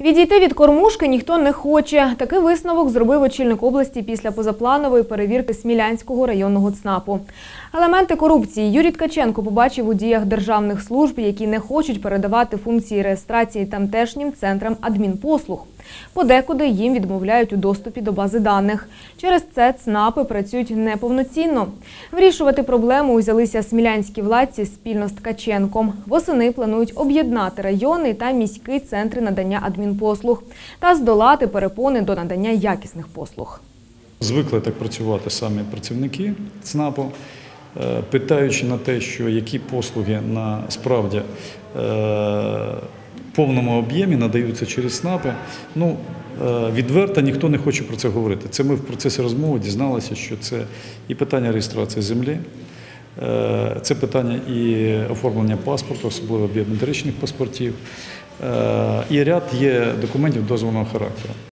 Відійти від кормушки ніхто не хоче. Такий висновок зробив очільник області після позапланової перевірки Смілянського районного ЦНАПу. Елементи корупції Юрій Ткаченко побачив у діях державних служб, які не хочуть передавати функції реєстрації тамтешнім центрам адмінпослуг. Подекуди їм відмовляють у доступі до бази даних. Через це ЦНАПи працюють неповноцінно. Вирішувати проблему узялися смілянські владці спільно з Ткаченком. Восени планують об'єднати районний та міський центри надання адмінпослуг та здолати перепони до надання якісних послуг. Звикли так працювати самі працівники ЦНАПу, е, питаючи на те, що які послуги на справді е, повному об'ємі надаються через СНАПи. Ну, е, відверто ніхто не хоче про це говорити. Це ми в процесі розмови дізналися, що це і питання реєстрації землі, е, це питання і оформлення паспорту, особливо біометричних паспортів, е, і ряд є документів дозвольного характеру.